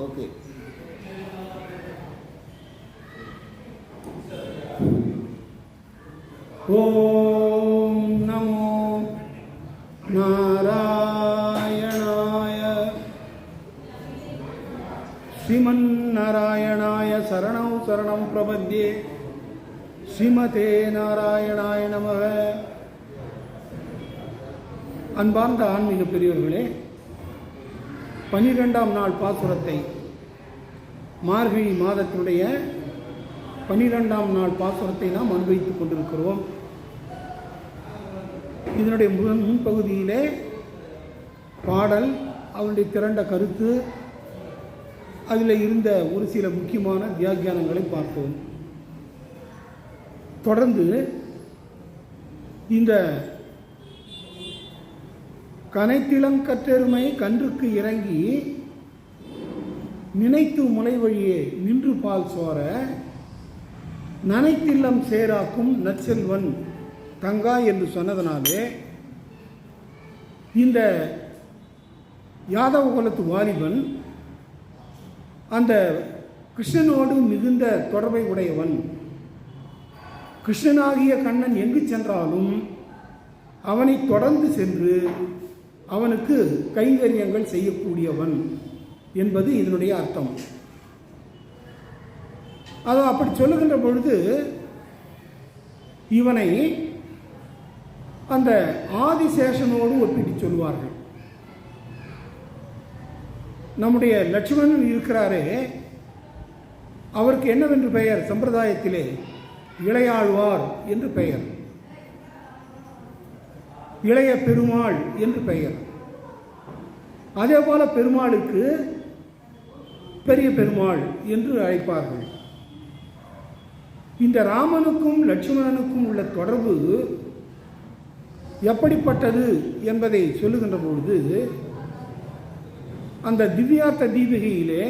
Okay ஓம் நமோ நாராயணாய ஸ்ரீமன்னாராயணாய சரணம் சரணம் பிரபத்யே ஸ்ரீமதே நாராயணாய நமக. அன்பார்ந்த ஆன்மீக பெரியவர்களே பனிரெண்டாம் நாள் பாசுரத்தை மார்கழி மாதத்தினுடைய பனிரெண்டாம் நாள் பாசுரத்தை நாம் அனுபவித்துக் கொண்டிருக்கிறோம். இதனுடைய முன் முன்பகுதியிலே பாடல் அவனுடைய திரண்ட கருத்து அதில் இருந்த ஒரு சில முக்கியமான வியாக்கியானங்களை பார்த்தோம் தொடர்ந்து இந்த கனைத்திளங்கற்றெருமை கன்றுக்கு இறங்கி நினைத்து முளை வழியே நின்று பால் சோர நனைத்தில்லம் சேராக்கும் நற்செல்வன் தங்கா என்று சொன்னதனாலே இந்த யாதவ குலத்து வாலிபன் அந்த கிருஷ்ணனோடு மிகுந்த தொடர்பை உடையவன் கிருஷ்ணனாகிய கண்ணன் எங்கு சென்றாலும் அவனை தொடர்ந்து சென்று அவனுக்கு கைங்கரியங்கள் செய்யக்கூடியவன் என்பது இதனுடைய அர்த்தம். அது அப்படி சொல்லுகின்ற பொழுது இவனை அந்த ஆதிசேஷனோடு ஒப்பிட்டு சொல்வார்கள். நம்முடைய லட்சுமணன் இருக்கிறாரே அவருக்கு என்னவென்று பெயர்? சம்பிரதாயத்திலே இளையாழ்வார் என்று பெயர். இளைய பெருமாள் என்று பெயர். அதே போல பெருமாளுக்கு பெரிய பெருமாள் என்று அழைப்பார்கள். இந்த ராமனுக்கும் லட்சுமணனுக்கும் உள்ள தொடர்பு எப்படிப்பட்டது என்பதை சொல்லுகின்ற பொழுது அந்த திவ்யார்த்த தீபிகையிலே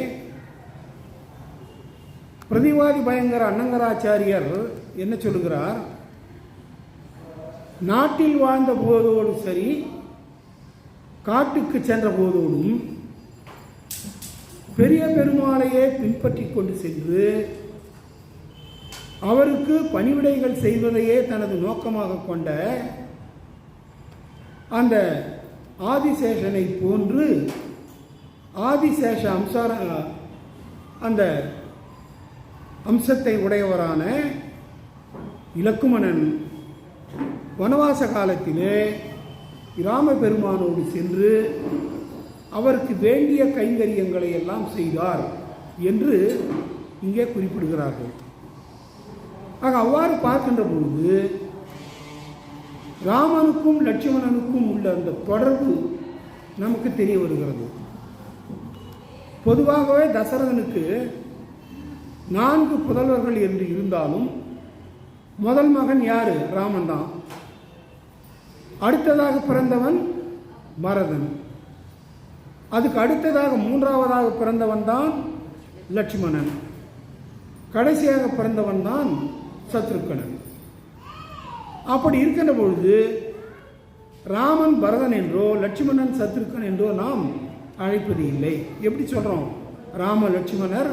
பிரதிவாதி பயங்கர அன்னங்கராச்சாரியர் என்ன சொல்லுகிறார்? நாட்டில் வாழ்ந்த போதோடு சரி காட்டுக்கு சென்ற போதோடும் பெரிய பெருமாளையே பின்பற்றி கொண்டு சென்று அவருக்கு பணிவிடைகள் செய்வதையே தனது நோக்கமாக கொண்ட அந்த ஆதிசேஷனை போன்று ஆதிசேஷ அம்சார அந்த அம்சத்தை உடையவரான இலக்குமணன் வனவாச காலத்திலே இராம பெருமானோடு சென்று அவருக்கு வேண்டிய கைங்கரியங்களை எல்லாம் செய்தார் என்று இங்கே குறிப்பிடுகிறார்கள். ஆக அவ்வாறு பார்க்கின்ற பொழுது ராமனுக்கும் லட்சுமணனுக்கும் உள்ள அந்த தொடர்பு நமக்கு தெரிய வருகிறது. பொதுவாகவே தசரதனுக்கு நான்கு புதல்வர்கள் என்று இருந்தாலும் முதல் மகன் யார்? ராமன் தான். அடுத்ததாக பிறந்தவன் பரதன். அதுக்கு அடுத்ததாக மூன்றாவதாக பிறந்தவன் தான் லட்சுமணன். கடைசியாக பிறந்தவன் தான் சத்ருக்கணன். அப்படி இருக்கின்ற பொழுது ராமன் பரதன் என்றோ லட்சுமணன் சத்ருக்கன் என்றோ நாம் அழைப்பது இல்லை. எப்படி சொல்கிறோம் ராம லட்சுமணர்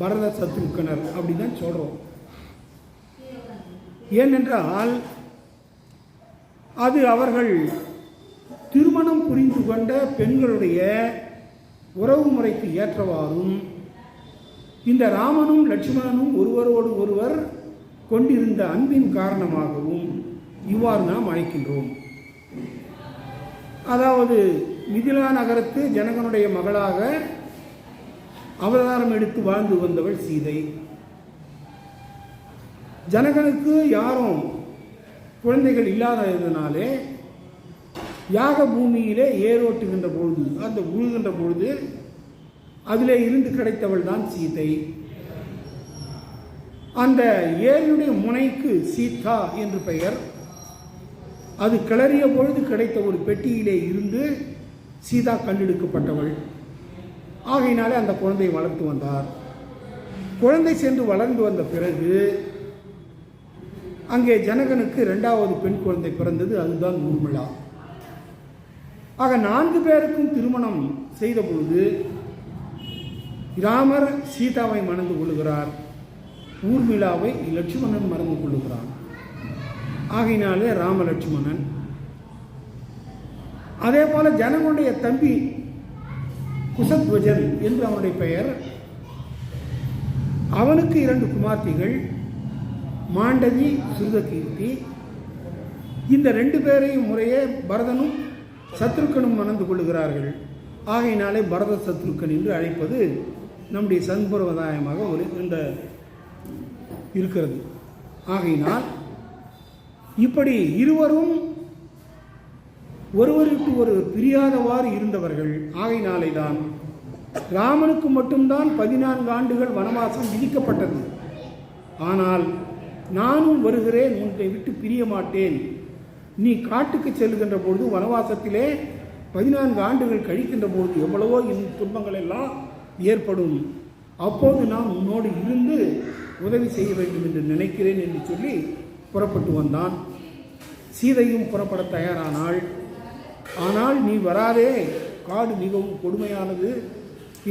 பரத சத்ருக்கனர் அப்படி தான் சொல்கிறோம் ஏனென்றால் அது அவர்கள் திருமணம் புரிந்து கொண்ட பெண்களுடைய உறவு முறைக்கு ஏற்றவாறும் இந்த ராமனும் லட்சுமணனும் ஒருவரோடு ஒருவர் கொண்டிருந்த அன்பின் காரணமாகவும் இவ்வாறு நாம் அழைக்கின்றோம். அதாவது மிதிலா நகரத்து ஜனகனுடைய மகளாக அவதாரம் எடுத்து வாழ்ந்து வந்தவள் சீதை. ஜனகனுக்கு யாரும் குழந்தைகள் இல்லாததுனாலே யாக பூமியிலே ஏரோட்டுகின்ற பொழுது அந்த உழுகின்ற பொழுது அதிலே இருந்து கிடைத்தவள் தான் சீதை. அந்த ஏரியுடைய முனைக்கு சீதா என்று பெயர். அது கிளறிய பொழுது கிடைத்த ஒரு பெட்டியிலே இருந்து சீதா கண்டெடுக்கப்பட்டவள் ஆகையினாலே அந்த குழந்தையை வளர்த்து வந்தார். குழந்தை சென்று வளர்ந்து வந்த பிறகு அங்கே ஜனகனுக்கு இரண்டாவது பெண் குழந்தை பிறந்தது அதுதான் ஊர்மிளா. ஆக நான்கு பேருக்கும் திருமணம் செய்த பொழுது ராமர் சீதாவை மணந்து கொள்கிறார். ஊர்மிளாவை லட்சுமணன் மறந்து கொள்ளுகிறான் ஆகையினாலே ராம லட்சுமணன் அதே போல ஜனகனுடைய தம்பி குசத்வஜன் என்று அவனுடைய பெயர். அவனுக்கு இரண்டு குமார்த்திகள். மாண்டவி சுருதகீர்த்தி இந்த ரெண்டு பேரையும் முறையே பரதனும் சத்ருக்கனும் மணந்து கொள்கிறார்கள் ஆகையினாலே பரத சத்ருக்கன் என்று அழைப்பது நம்முடைய சம்பிரதாயமாக ஒரு இந்த இருக்கிறது. ஆகையினால் இப்படி இருவரும் ஒருவருக்கு ஒரு பிரியாதவாறு இருந்தவர்கள். ஆகையினாலே தான் ராமனுக்கு மட்டும்தான் பதினான்கு ஆண்டுகள் வனவாசம் விதிக்கப்பட்டது. ஆனால் நானும் வருகிறேன் உன்னை விட்டு பிரிய மாட்டேன். நீ காட்டுக்கு செல்கின்ற பொழுது வனவாசத்திலே பதினான்கு ஆண்டுகள் கழிக்கின்ற பொழுது எவ்வளவோ இன் துன்பங்கள் எல்லாம் ஏற்படும். அப்போது நான் உன்னோடு இருந்து உதவி செய்ய வேண்டும் என்று நினைக்கிறேன் என்று சொல்லி புறப்பட்டு வந்தான். சீதையும் புறப்பட தயாரானாள். ஆனால் நீ வராதே காடு மிகவும் கொடுமையானது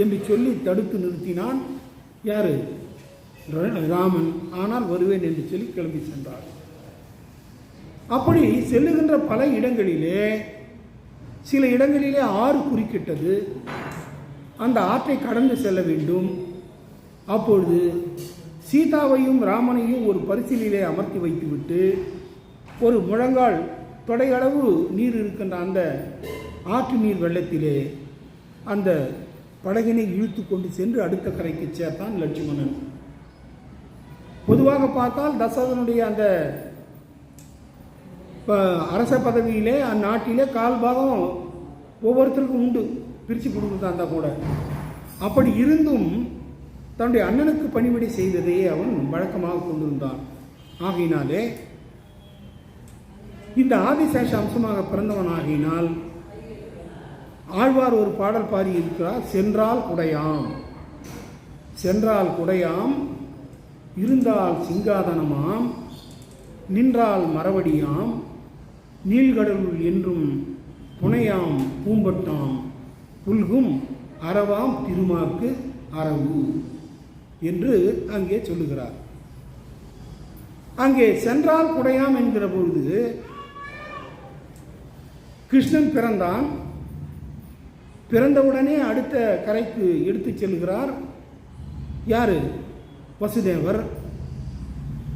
என்று சொல்லி தடுத்து நிறுத்தினான். யாரு? என்றார் ராமன் ஆனால் வருவேன் என்று சொல்லி கிளம்பி சென்றார். அப்படி செல்லுகின்ற பல இடங்களிலே சில இடங்களிலே ஆறு குறுக்கிட்டது. அந்த ஆற்றை கடந்து செல்ல வேண்டும். அப்பொழுது சீதாவையும் ராமனையும் ஒரு பரிசிலே அமர்த்தி வைத்துவிட்டு ஒரு முழங்கால் தொடையளவு நீர் இருக்கின்ற அந்த ஆற்று நீர் வெள்ளத்திலே அந்த படகினை இழுத்து கொண்டு சென்று அடுத்த கரைக்கு சேர்த்தான் லட்சுமணன். பொதுவாக பார்த்தால் தசரதனுடைய அந்த அரச பதவியிலே அந்நாட்டிலே கால் பாகம் ஒவ்வொருத்தருக்கும் உண்டு. பிரித்து கொடுத்துருந்தா கூட. அப்படி இருந்தும் தன்னுடைய அண்ணனுக்கு பணிவிடை செய்ததையே அவன் வழக்கமாக கொண்டிருந்தான். ஆகையினாலே இந்த ஆதிசேஷ அம்சமாக பிறந்தவன் ஆகினால் ஆழ்வார் ஒரு பாடல் பாடி இருக்கிறார் சென்றால் குடையாம். சென்றால் குடையாம் இருந்தால் சிங்காதனமாம் நின்றால் மரவடியாம் நீள்கடலுள் என்றும் புனையாம் பூம்பட்டாம் புல்கும் அறவாம் திருமாக்கு அரவு என்று அங்கே சொல்லுகிறார். அங்கே சென்றால் குடையாம் என்கிற பொழுது கிருஷ்ணன் பிறந்தான். பிறந்தவுடனே அடுத்த கரைக்கு எடுத்துச் செல்கிறார். யாரு? வசுதேவர்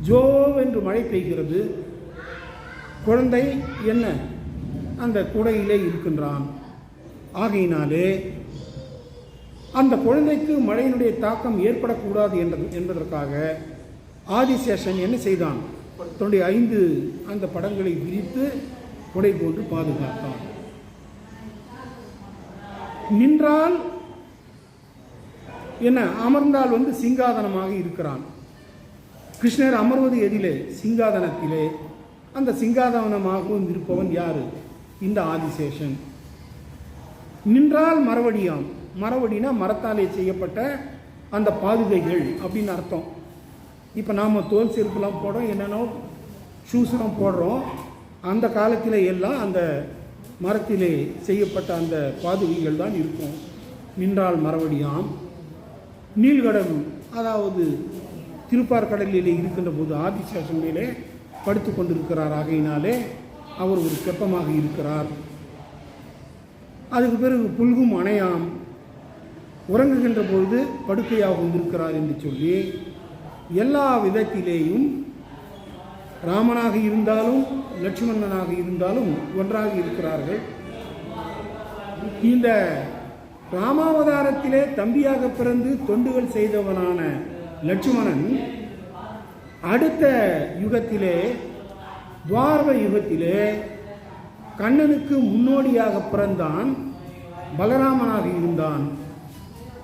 ஜோ என்று மழை பெய்கிறது. குழந்தை என்ன? அந்த குடையிலே இருக்கின்றான். ஆகையினாலே அந்த குழந்தைக்கு மழையினுடைய தாக்கம் ஏற்படக்கூடாது என்றது என்பதற்காக ஆதிசேஷன் என்ன செய்தான்? தன்னுடைய ஐந்து அந்த படங்களை விரித்து குடை போன்று பாதுகாத்தான். நின்றால் என்ன? அமர்ந்தால் வந்து சிங்காதனமாக இருக்கிறான். கிருஷ்ணர் அமர்வது எதிலே சிங்காதனத்திலே. அந்த சிங்காதனமாகவும் இருப்பவன் யாரு? இந்த ஆதிசேஷன். நின்றால் மரவடியாம் மரவடினா மரத்தாலே செய்யப்பட்ட அந்த பாதுகைகள் அப்படின்னு அர்த்தம். இப்போ நாம் தோல் செருப்புலாம் போடுறோம் என்னென்னோ ஷூஸ்லாம் போடுறோம். அந்த காலத்தில் எல்லாம் அந்த மரத்திலே செய்யப்பட்ட அந்த பாதுகைகள் தான் இருக்கும். நின்றால் மரவடியாம் நீள்கடல் அதாவது திருப்பார்கடலிலே இருக்கின்ற போது ஆதிசேஷன் மேலே படுத்து கொண்டிருக்கிறார். ஆகையினாலே அவர் ஒரு தெப்பமாக இருக்கிறார். அதுக்கு பிறகு புல்கும் அணையாம் உறங்குகின்ற பொழுது படுக்கையாக வந்திருக்கிறார் என்று சொல்லி எல்லா விதத்திலேயும் ராமனாக இருந்தாலும் லட்சுமணனாக இருந்தாலும் ஒன்றாக இருக்கிறார்கள். இந்த ராமாவதாரத்திலே தம்பியாக பிறந்து தொண்டுகள் செய்தவனான லட்சுமணன் அடுத்த யுகத்திலே துவாரக யுகத்திலே கண்ணனுக்கு முன்னோடியாக பிறந்தான் பலராமனாக இருந்தான்.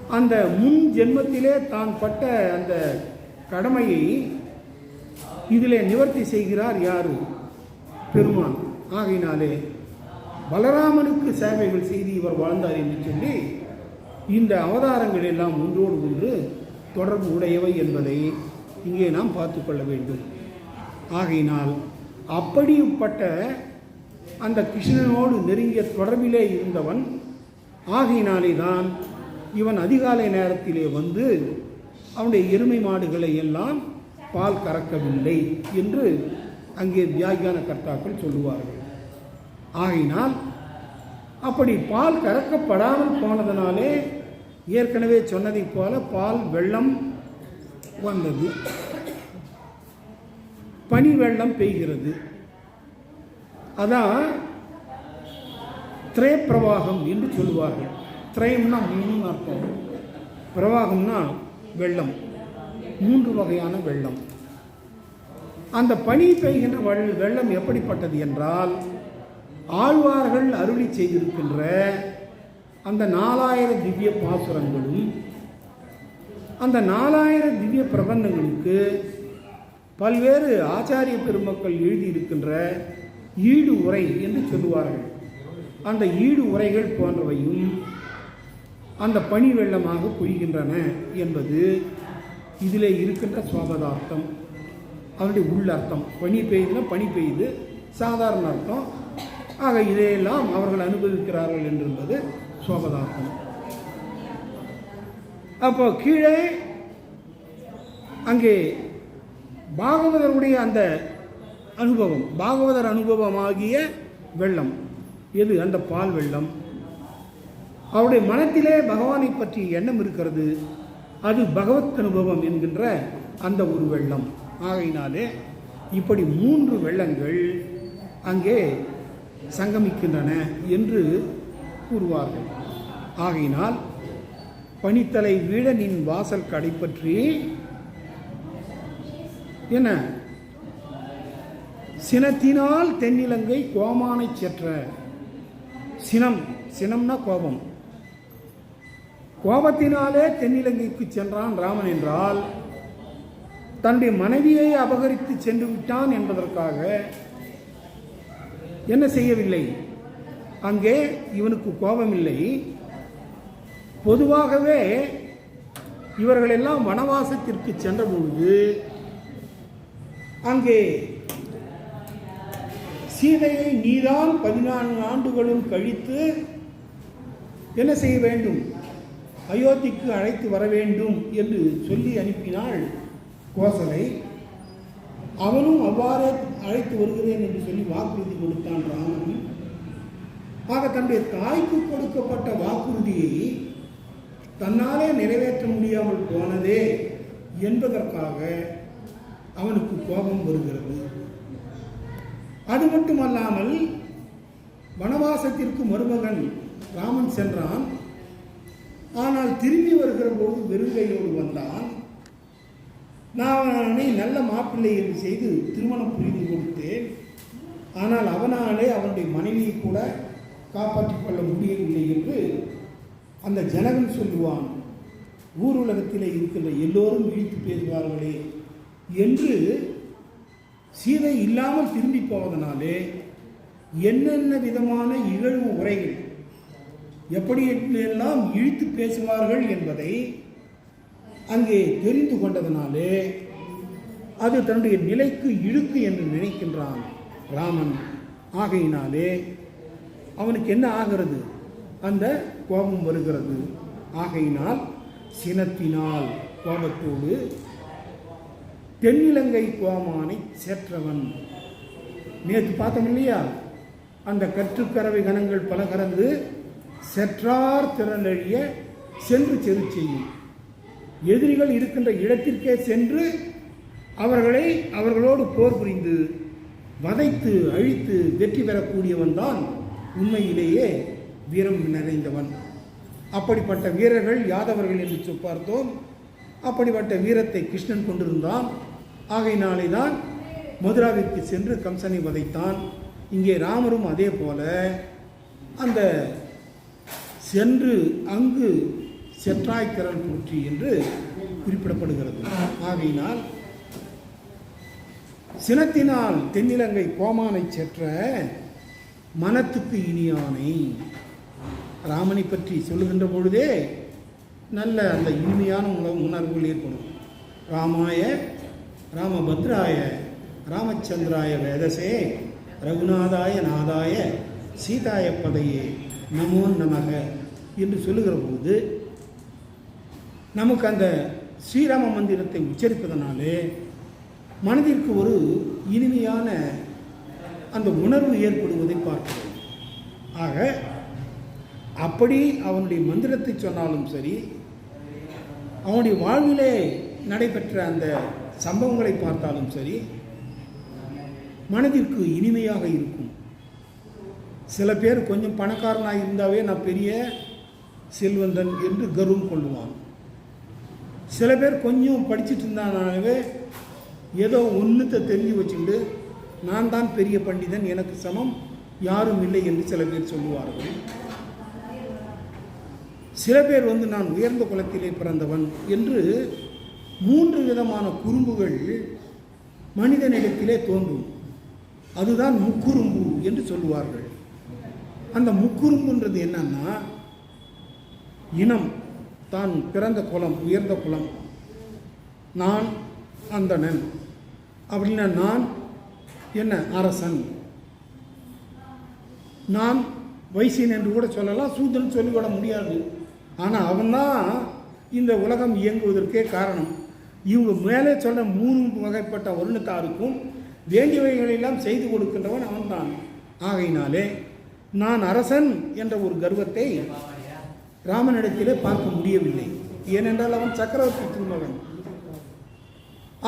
அந்த முன் ஜென்மத்திலே தான் பட்ட அந்த கடமையை இதிலே நிவர்த்தி செய்கிறார் யாரு? பெருமான். ஆகையினாலே பலராமனுக்கு சேவைகள் செய்து இவர் வாழ்ந்தார் என்று சொல்லி இந்த அவதாரங்கள் எல்லாம் ஒன்றோடு ஒன்று தொடர்பு உடையவை என்பதை இங்கே நாம் பார்த்து கொள்ள வேண்டும். ஆகையினால் அப்படிப்பட்ட அந்த கிருஷ்ணனோடு நெருங்கிய தொடர்பிலே இருந்தவன் ஆகையினாலே தான் இவன் அதிகாலை நேரத்திலே வந்து அவனுடைய எருமை மாடுகளை எல்லாம் பால் கறக்கவில்லை என்று அங்கே தியாகியான கர்த்தாக்கள் சொல்லுவார்கள். ஆகையினால் அப்படி பால் கறக்கப்படாமல் போனதனாலே ஏற்கனவே சொன்னதைப் போல பால் வெள்ளம் வந்தது. பனி வெள்ளம் பெய்கிறது. அதான் திரைப்பிரவாகம் பிரவாகம் என்று சொல்லுவார்கள். திரயம்னா மூணு அர்த்தம். பிரவாகம்னா வெள்ளம். மூன்று வகையான வெள்ளம். அந்த பனி பெய்கின்ற வெள்ளம் எப்படிப்பட்டது என்றால் ஆழ்வார்கள் அருளி செய்திருக்கின்ற அந்த நாலாயிரம் திவ்ய பாசுரங்களும் அந்த நாலாயிரம் திவ்ய பிரபந்தங்களுக்கு பல்வேறு ஆச்சாரிய பெருமக்கள் எழுதியிருக்கின்ற ஈடு உரை என்று சொல்லுவார்கள். அந்த ஈடு உரைகள் போன்றவையும் அந்த பனி வெள்ளமாக பொய்கின்றன என்பது இதில் இருக்கின்ற சுவாபதார்த்தம். அதனுடைய உள்ளர்த்தம். பனி பெய்யுதுன்னா பனி பெய்யுது. சாதாரண அர்த்தம். ஆக இதையெல்லாம் அவர்கள் அனுபவிக்கிறார்கள் என்றிருப்பது சோபதார்த்தம். அப்போ கீழே அங்கே பாகவதருடைய அந்த அனுபவம் பாகவதர் அனுபவமாகிய வெள்ளம். எது? அந்த பால் வெள்ளம். அவருடைய மனத்திலே பகவானை பற்றி எண்ணம் இருக்கிறது. அது பகவத் அனுபவம் என்கின்ற அந்த ஒரு வெள்ளம். ஆகையினாலே இப்படி மூன்று வெள்ளங்கள் அங்கே சங்கமிக்கின்றன என்று கூறுவார்கள். ஆகையினால் பனித்தலை வீடனின் வாசல் கடை பற்றி என்ன? சினத்தினால் தென்னிலங்கை கோமானை செற்ற. சினம் சினம்னா கோபம். கோபத்தினாலே தென்னிலங்கைக்கு சென்றான் ராமன் என்றால் தன்னுடைய மனைவியை அபகரித்து சென்று விட்டான் என்பதற்காக என்ன செய்யவில்லை? அங்கே இவனுக்கு கோபமில்லை. பொதுவாகவே இவர்களெல்லாம் வனவாசத்திற்கு சென்ற பொழுது அங்கே சீதையை நீதான் பதினான்கு ஆண்டுகளும் கழித்து என்ன செய்ய வேண்டும்? அயோத்திக்கு அழைத்து வர வேண்டும் என்று சொல்லி அனுப்பினாள் கோசலை. அவனும் அவ்வாறே அழைத்து வருகிறேன் என்று சொல்லி வாக்குறுதி கொடுத்தான் ராமன். ஆக தன்னுடைய தாய்க்கு கொடுக்கப்பட்ட வாக்குறுதியை தன்னாலே நிறைவேற்ற முடியாமல் போனதே என்பதற்காக அவனுக்கு கோபம் வருகிறது. அது மட்டுமல்லாமல் வனவாசத்திற்கு மருமகன் ராமன் சென்றான். ஆனால் திரும்பி வருகிற போது வெறுங்கையோடு வந்தான். நான் அவனை நல்ல மாப்பிள்ளை என்று செய்து திருமணம் புரிந்து கொடுத்தேன். ஆனால் அவனாலே அவனுடைய மனைவியை கூட காப்பாற்றிக் கொள்ள முடியவில்லை என்று அந்த ஜனகன் சொல்லுவான். ஊர் உலகத்தில் இருக்கின்ற எல்லோரும் இழித்து பேசுவார்களே என்று சீதை இல்லாமல் திரும்பி போவதனாலே என்னென்ன விதமான இகழ்வு உரைகள் எப்படி எல்லாம் இழித்து பேசுவார்கள் என்பதை அங்கே தெரிந்து கொண்டதனாலே அது தன்னுடைய நிலைக்கு இழுக்கு என்று நினைக்கின்றான் ராமன். ஆகையினாலே அவனுக்கு என்ன ஆகிறது? அந்த கோபம் வருகிறது. ஆகையினால் சினத்தினால் கோபத்தோடு தென்னிலங்கை கோமானை சேற்றவன். நேற்று பார்த்தோம் இல்லையா? அந்த கற்றுக்கறவை கணங்கள் பல கறந்து செற்றார் திறனழிய சென்று செரு செய்யும் எதிரிகள் இருக்கின்ற இடத்திற்கே சென்று அவர்களை அவர்களோடு போர் புரிந்து வதைத்து அழித்து வெற்றி பெறக்கூடியவன் தான் உண்மையிலேயே வீரம் நிறைந்தவன். அப்படிப்பட்ட வீரர்கள் யாதவர்கள் என்று பார்த்தோம் அப்படிப்பட்ட வீரத்தை கிருஷ்ணன் கொண்டிருந்தான். ஆகையினாலே தான் மதுராவிற்கு சென்று கம்சனை வதைத்தான். இங்கே ராமரும் அதே போல அந்த சென்று அங்கு செற்றாய்க்கரல் போற்றி என்று குறிப்பிடப்படுகிறது. ஆகையினால் சினத்தினால் தென்னிலங்கை கோமானை செற்ற மனத்துக்கு இனியானை ராமனை பற்றி சொல்லுகின்ற பொழுதே நல்ல அந்த இனிமையான உணவு உணர்வுகள் ஏற்படும். ராமாய ராமபத்ராய ராமச்சந்திராய வேதசே ரகுநாதாய நாதாய சீதாய பதையே நமோ நமக என்று சொல்லுகிற போது நமக்கு அந்த ஸ்ரீராம மந்திரத்தை உச்சரிப்பதனாலே மனதிற்கு ஒரு இனிமையான அந்த உணர்வு ஏற்படுவதை பார்க்கிறோம். ஆக அப்படி அவனுடைய மந்திரத்தை சொன்னாலும் சரி அவனுடைய வாழ்விலே நடைபெற்ற அந்த சம்பவங்களை பார்த்தாலும் சரி மனதிற்கு இனிமையாக இருக்கும். சில பேர் கொஞ்சம் பணக்காரனாக இருந்தாவே நான் பெரிய செல்வந்தன் என்று கர்வம் கொள்ளுவான் சில பேர் கொஞ்சம் படிச்சுட்டு இருந்தானாவே ஏதோ ஒன்றுத்தை தெரிஞ்சு வச்சுட்டு நான் தான் பெரிய பண்டிதன் எனக்கு சமம் யாரும் இல்லை என்று சில பேர் சொல்லுவார்கள். சில பேர் வந்து நான் உயர்ந்த குலத்திலே பிறந்தவன் என்று மூன்று விதமான குறும்புகள் மனிதனிடத்திலே தோன்றும். அதுதான் முக்குறும்பு என்று சொல்லுவார்கள். அந்த முக்குறும்புன்றது என்னன்னா இனம். தான் பிறந்த குலம் உயர்ந்த குலம். நான் அந்தணன் அப்படின்னா நான் என்ன? அரசன். நான் வைசியன் என்று கூட சொல்லலாம் சூதன் சொல்லிவிட முடியாது. ஆனால் அவன்தான் இந்த உலகம் இயங்குவதற்கே காரணம். இவங்க மேலே சொன்ன மூணு வகைப்பட்ட வருணத்தாருக்கும் வேண்டியவைகளெல்லாம் செய்து கொடுக்கின்றவன் அவன்தான். ஆகையினாலே நான் அரசன் என்ற ஒரு கர்வத்தை ராமனிடத்திலே பார்க்க முடியவில்லை. ஏனென்றால் அவன் சக்கரவர்த்தி திருமகன்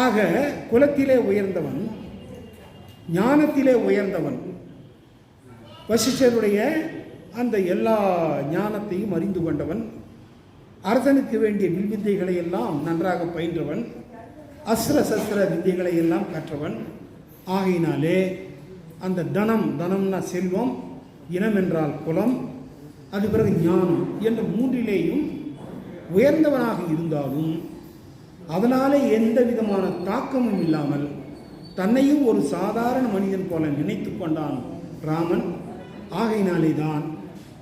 ஆக குலத்திலே உயர்ந்தவன் ஞானத்திலே உயர்ந்தவன் வசிஷ்டருடைய அந்த எல்லா ஞானத்தையும் அறிந்து கொண்டவன் அரசனுக்கு வேண்டிய வில்வித்தைகளை எல்லாம் நன்றாக பயின்றவன் அஸ்ர சஸ்திர வித்தைகளை எல்லாம் கற்றவன். ஆகையினாலே அந்த தனம் தனம்னா செல்வம் இனம் என்றால் குலம் அது பிறகு ஞானம். என்ற மூன்றிலேயும் உயர்ந்தவனாக இருந்தாலும் அதனாலே எந்த விதமான தாக்கமும் இல்லாமல் தன்னையும் ஒரு சாதாரண மனிதன் போல நினைத்து கொண்டான் ராமன். ஆகையினாலே தான்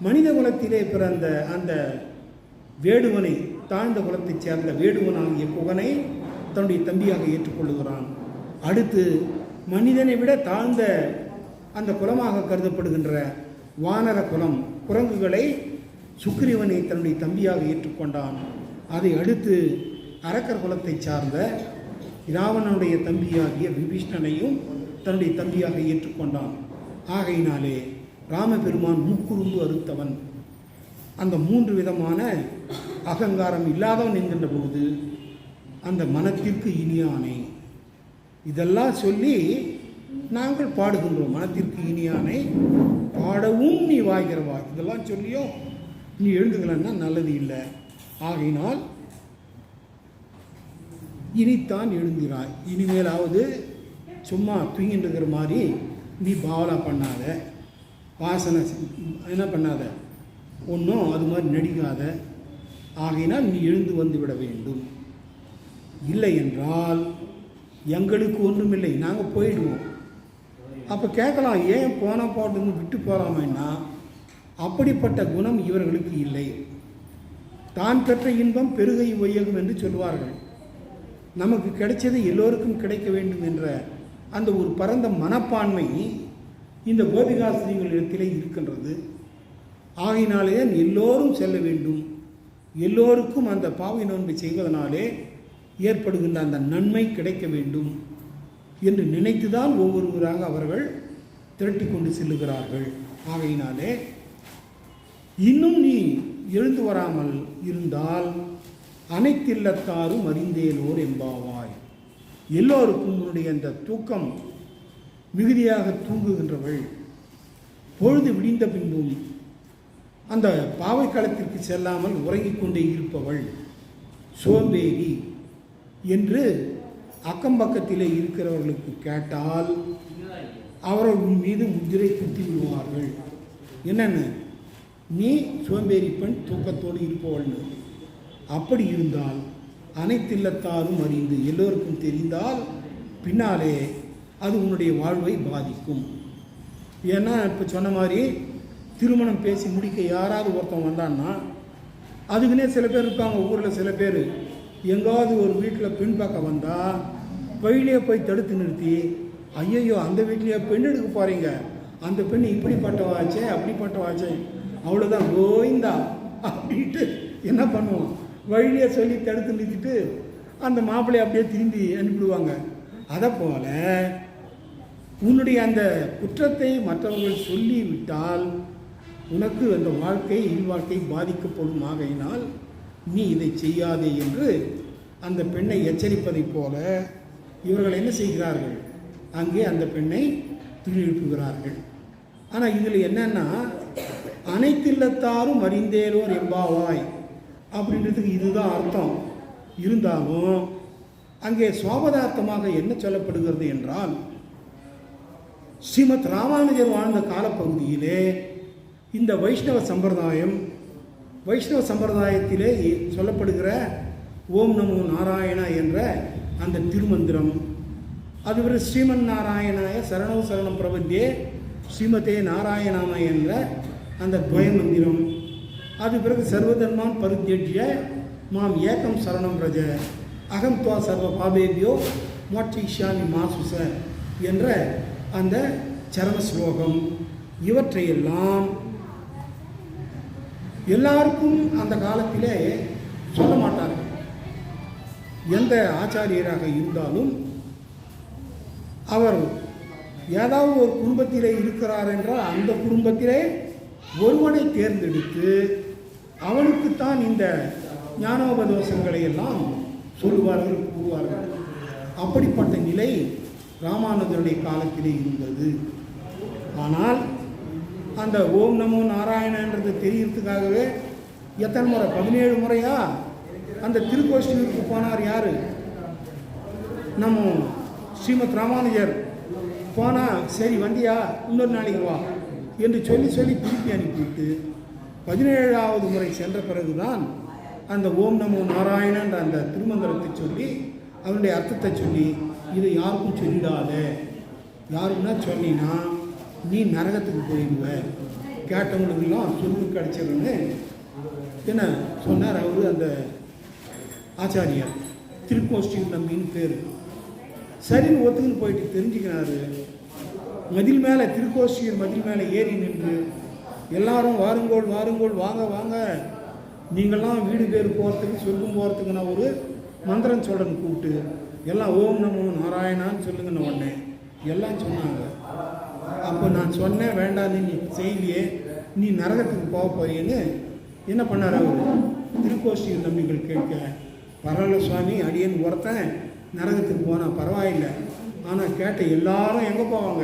மனித குலத்திலே பிறந்த அந்த வேடுவனை தாழ்ந்த குலத்தைச் சேர்ந்த வேடுவனாகிய புகனை தன்னுடைய தம்பியாக ஏற்றுக்கொள்ளுகிறான். அடுத்து மனிதனை விட தாழ்ந்த அந்த குலமாக கருதப்படுகின்ற வானர குலம் குரங்குகளை சுக்கிரீவனை தன்னுடைய தம்பியாக ஏற்றுக்கொண்டான். அதை அடுத்து அரக்கர் குலத்தைச் சார்ந்த இராவணனுடைய தம்பியாகிய விபீஷ்ணனையும் தன்னுடைய தம்பியாக ஏற்றுக்கொண்டான். ஆகையினாலே ராமபெருமான் முக்குறும்பு அறுத்தவன். அந்த மூன்று விதமான அகங்காரம் இல்லாதவன் என்கின்ற பொழுது அந்த மனத்திற்கு இனியானை இதெல்லாம் சொல்லி நாங்கள் பாடுகின்றோம். மனத்திற்கு இனியானை பாடவும் நீ வாய்கிறவா? இதெல்லாம் சொல்லியும் நீ எழுதுகலன்னா நல்லது இல்லை. ஆகையினால் இனித்தான் எழுந்திராய். இனிமேலாவது சும்மா தூங்கிட்டு இருக்கிற மாதிரி நீ பாவலா பண்ணாத. வாசனை என்ன பண்ணாத? ஒன்றும் அது மாதிரி நடிக்காத. ஆகையினால் நீ எழுந்து வந்து விட வேண்டும். இல்லை என்றால் எங்களுக்கு ஒன்றுமில்லை நாங்கள் போயிடுவோம். அப்போ கேட்கலாம் ஏன் போன போட்டுன்னு விட்டு போகலாமேன்னா அப்படிப்பட்ட குணம் இவர்களுக்கு இல்லை. தான் பெற்ற இன்பம் பெருகை வையகம் என்று சொல்வார்கள். நமக்கு கிடைச்சது எல்லோருக்கும் கிடைக்க வேண்டும் என்ற அந்த ஒரு பரந்த மனப்பான்மை இந்த கோபிகாஸ்திரிகளிடத்திலே இருக்கின்றது. ஆகையினாலே எல்லோரும் செல்ல வேண்டும். எல்லோருக்கும் அந்த பாவை நோன்பை செய்வதனாலே ஏற்படுகின்ற அந்த நன்மை கிடைக்க வேண்டும். என்று நினைத்துதான் ஒவ்வொருவராக அவர்கள் திரட்டி கொண்டு செல்லுகிறார்கள். ஆகையினாலே இன்னும் நீ எழுந்து வராமல் இருந்தால் அனைத்தில்லத்தாரும் அறிந்தேலோர் என்பாவாய். எல்லோருக்கும் உன்னுடைய அந்த தூக்கம் மிகுதியாக தூங்குகின்றவள். பொழுது விடிந்த பின்பும் அந்த பாவை களத்திற்கு செல்லாமல் உறங்கிக் கொண்டே இருப்பவள். சோம்பேறி என்று அக்கம் பக்கத்தில் இருக்கிறவர்களுக்கு கேட்டால் அவர்கள் உன் மீது முதிரை குத்தி விடுவார்கள். என்னென்ன? நீ சோம்பேறி பெண் தூக்கத்தோடு இருப்பவள்னு. அப்படி இருந்தால் அனைத்தில்லத்தாரும் அறிந்து எல்லோருக்கும் தெரிந்தால் பின்னாலே அது உன்னுடைய வாழ்வை பாதிக்கும். ஏன்னா இப்போ சொன்ன மாதிரி திருமணம் பேசி முடிக்க யாராவது ஒருத்தன் வந்தான்னா அதுக்குன்னே சில பேர் இருப்பாங்க ஊரில் சில பேர். எங்காவது ஒரு வீட்டில் பெண் பார்க்க வந்தால் வழியிலே போய் தடுத்து நிறுத்தி ஐயையோ அந்த வீட்லேயே பெண் எடுக்க போகிறீங்க அந்த பெண் இப்படிப்பட்டவாச்சே அப்படிப்பட்டவாச்சே. அவ்வளோதான் கோவிந்தா அப்படின்ட்டு என்ன பண்ணுவோம்? வழியிலே சொல்லி தடுத்து நிறுத்திட்டு அந்த மாப்பிள்ளையை அப்படியே திரும்பி அனுப்பிடுவாங்க. அதை போல் உன்னுடைய அந்த குற்றத்தை மற்றவர்கள் சொல்லிவிட்டால் உனக்கு அந்த வாழ்க்கை இல்வாழ்க்கை பாதிக்கப்படும் ஆகையினால் நீ இதை செய்யாதே என்று அந்த பெண்ணை எச்சரிப்பதைப் போல இவர்கள் என்ன செய்கிறார்கள்? அங்கே அந்த பெண்ணை துணிழுப்புகிறார்கள் ஆனால் இதில் என்னன்னா அனைத்தில்லத்தாரும் அறிந்தேலோர் எம்பாவாய் அப்படின்றதுக்கு இதுதான் அர்த்தம். இருந்தாலும் அங்கே சுவாபதார்த்தமாக என்ன சொல்லப்படுகிறது என்றால் ஸ்ரீமத் ராமானுஜர் வாழ்ந்த காலப்பகுதியிலே இந்த வைஷ்ணவ சம்பிரதாயம் வைஷ்ணவ சம்பிரதாயத்திலே சொல்லப்படுகிற ஓம் நமோ நாராயணா என்ற அந்த திருமந்திரம். அது ஸ்ரீமன் நாராயணாய சரணோ சரணம் பிரபத்தியே ஸ்ரீமதே நாராயணாம என்ற அந்த துவய மந்திரம் அது பிறகு சர்வதர்மான் பரித்தியஜ்ய மாம் ஏகம் சரணம் ரஜ. அகம் துவா சர்வ பாபேபியோ மோட்சிஷாமி மாசுச என்ற அந்த சரண ஸ்லோகம் இவற்றையெல்லாம் எல்லாருக்கும் அந்த காலத்திலே சொல்ல மாட்டார்கள். எந்த ஆச்சாரியராக இருந்தாலும் அவர் ஏதாவது ஒரு குடும்பத்திலே இருக்கிறார் என்றால் அந்த குடும்பத்திலே ஒருவனை தேர்ந்தெடுத்து அவனுக்குத்தான் இந்த ஞானோபதோஷங்களை எல்லாம் சொல்லுவார்கள் கூறுவார்கள். அப்படிப்பட்ட நிலை ராமானுஜருடைய காலத்திலே இருந்தது. ஆனால் அந்த ஓம் நமோ நாராயணன்றது தெரியறதுக்காகவே எத்தனை முறை? பதினேழு முறையா? அந்த திருக்கோஷ்டியூருக்கு போனார் யார்? நம்ம ஸ்ரீமத் ராமானுஜர். போனால் சரி வந்தியா இன்னொரு நாளைக்கு வா என்று சொல்லி சொல்லி திருப்பி அனுப்பிவிட்டு பதினேழாவது முறை சென்ற பிறகுதான் அந்த ஓம் நமோ நாராயணன்ற அந்த திருமந்திரத்தை சொல்லி அவனுடைய அர்த்தத்தை சொல்லி இதை யாருக்கும் சொல்லிடாத. யாருக்குன்னா சொன்னீன்னா நீ நரகத்துக்கு போயிடுவ கேட்டவங்களுக்கெல்லாம் சொல்லு கிடச்சிருன்னு என்ன சொன்னார் அவர் அந்த ஆச்சாரியார். திருக்கோஷ்டியூர் நம்பின்னு பேர். சரின்னு ஒத்துக்குன்னு போயிட்டு தெரிஞ்சுக்கிறாரு. மதில் மேலே திருக்கோஷ்டியர் மதில் மேலே ஏறி நின்று எல்லாரும் வாருங்கோள் வாருங்கோள் வாங்க வாங்க. நீங்கள்லாம் வீடு பேர் போகிறதுக்கு சொர்க்கம் போகிறதுக்கு நான் ஒரு மந்திரம் சொல்கிறேன் கூப்பிட்டு எல்லாம் ஓம் நமோ நாராயணான்னு சொல்லுங்கன்னு உடனே எல்லாம் சொன்னாங்க. அப்போ நான் சொன்னேன் வேண்டாம் நீ செய்தியே நீ நரகத்துக்கு போக போறீன்னு. என்ன பண்ணார் அவர்? திருக்கோஷ்டியூர் நம்பிகள் கேட்க பரவாயில்ல சுவாமி அடியேன்னு ஒருத்தன் நரகத்துக்கு போனால் பரவாயில்லை. ஆனால் கேட்ட எல்லாரும் எங்கே போவாங்க?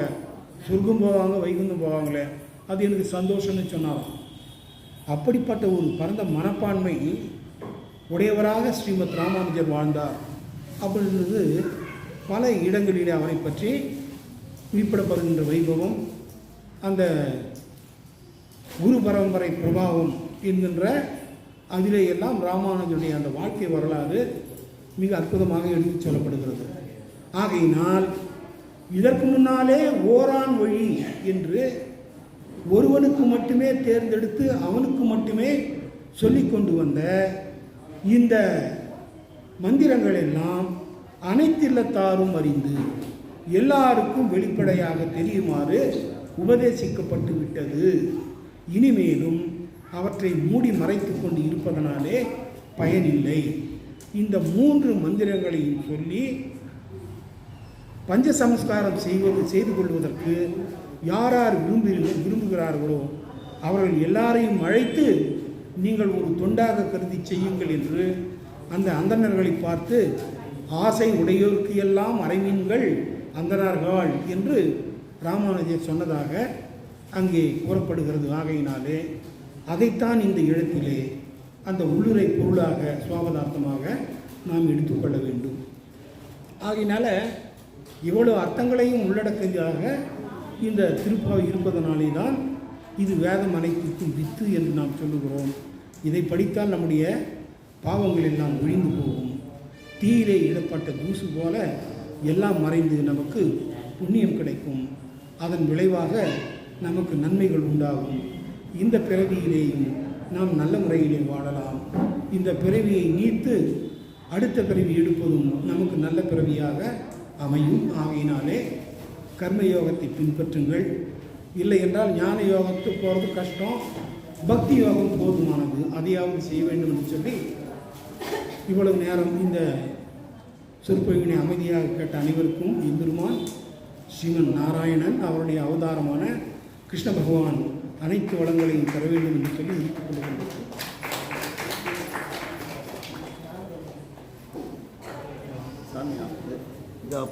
சொர்க்கம் போவாங்க வைகுந்தம் போவாங்களே. அது எனக்கு சந்தோஷம்னு சொன்னாராம். அப்படிப்பட்ட ஒரு பரந்த மனப்பான்மை உடையவராக ஸ்ரீமத் ராமானுஜர் வாழ்ந்தார். அப்படின்றது பல இடங்களிலே அவரை பற்றி குறிப்பிடப்படுகின்ற வைபவம் அந்த குரு பரம்பரை பிரபாவம் என்கின்ற அதிலே எல்லாம் அந்த வாழ்க்கை வரலாறு மிக அற்புதமாக எடுத்துச் சொல்லப்படுகிறது. ஆகையினால் இதற்கு முன்னாலே ஓரான் வழி என்று ஒருவனுக்கு மட்டுமே தேர்ந்தெடுத்து அவனுக்கு மட்டுமே சொல்லி கொண்டு வந்த இந்த மந்திரங்கள் எல்லாம் அனைத்தில்லத்தாரும் அறிந்து எல்லாருக்கும் வெளிப்படையாக தெரியுமாறு உபதேசிக்கப்பட்டு விட்டது. இனிமேலும் அவற்றை மூடி மறைத்து கொண்டு இருப்பதனாலே பயனில்லை. இந்த மூன்று மந்திரங்களையும் சொல்லி பஞ்ச சமஸ்காரம் செய்வது செய்து கொள்வதற்கு யார் யார் விரும்பு விரும்புகிறார்களோ அவர்கள் எல்லாரையும் அழைத்து நீங்கள் ஒரு தொண்டாக கருதி செய்யுங்கள் என்று அந்த அந்தணர்களை பார்த்து ஆசை உடையோருக்கு எல்லாம் அறைமீன்கள் அந்தனார்கள் என்று ராமானுஜர் சொன்னதாக அங்கே கூறப்படுகிறது. ஆகையினாலே அதைத்தான் இந்த இடத்திலே அந்த உள்ளுரை பொருளாக சுவாபதார்த்தமாக நாம் எடுத்துக்கொள்ள வேண்டும். ஆகையினால இவ்வளவு அர்த்தங்களையும் உள்ளடக்கியதாக இந்த திருப்பாவை இருப்பதனாலே தான் இது வேதம் அனைத்திற்கும் வித்து என்று நாம் சொல்லுகிறோம். இதை படித்தால் நம்முடைய பாவங்கள் எல்லாம் ஒழிந்து போகும். தீயிலே இடப்பட்ட தூசு போல எல்லாம் மறைந்து நமக்கு புண்ணியம் கிடைக்கும். அதன் விளைவாக நமக்கு நன்மைகள் உண்டாகும். இந்த பிறவியிலேயும் நாம் நல்ல முறையிலே வாழலாம். இந்த பிறவியை நீத்து அடுத்த பிறவி எடுப்பதும் நமக்கு நல்ல பிறவியாக அமையும். ஆகையினாலே கர்மயோகத்தை பின்பற்றுங்கள். இல்லை என்றால் ஞான யோகத்துக்கு போகிறது கஷ்டம். பக்தி யோகம் போதுமானது. அதையாவது செய்ய வேண்டும் என்று சொல்லி இவ்வளவு நேரம் இந்த சொற்பொழிவினை அமைதியாக கேட்ட அனைவருக்கும் எம்பெருமான் ஸ்ரீமன் நாராயணன் அவருடைய அவதாரமான கிருஷ்ண பகவான் அனைத்து வளங்களையும் தர வேண்டும் என்று சொல்லி முடித்துக் கொள்கின்றேன் சாமி இதாக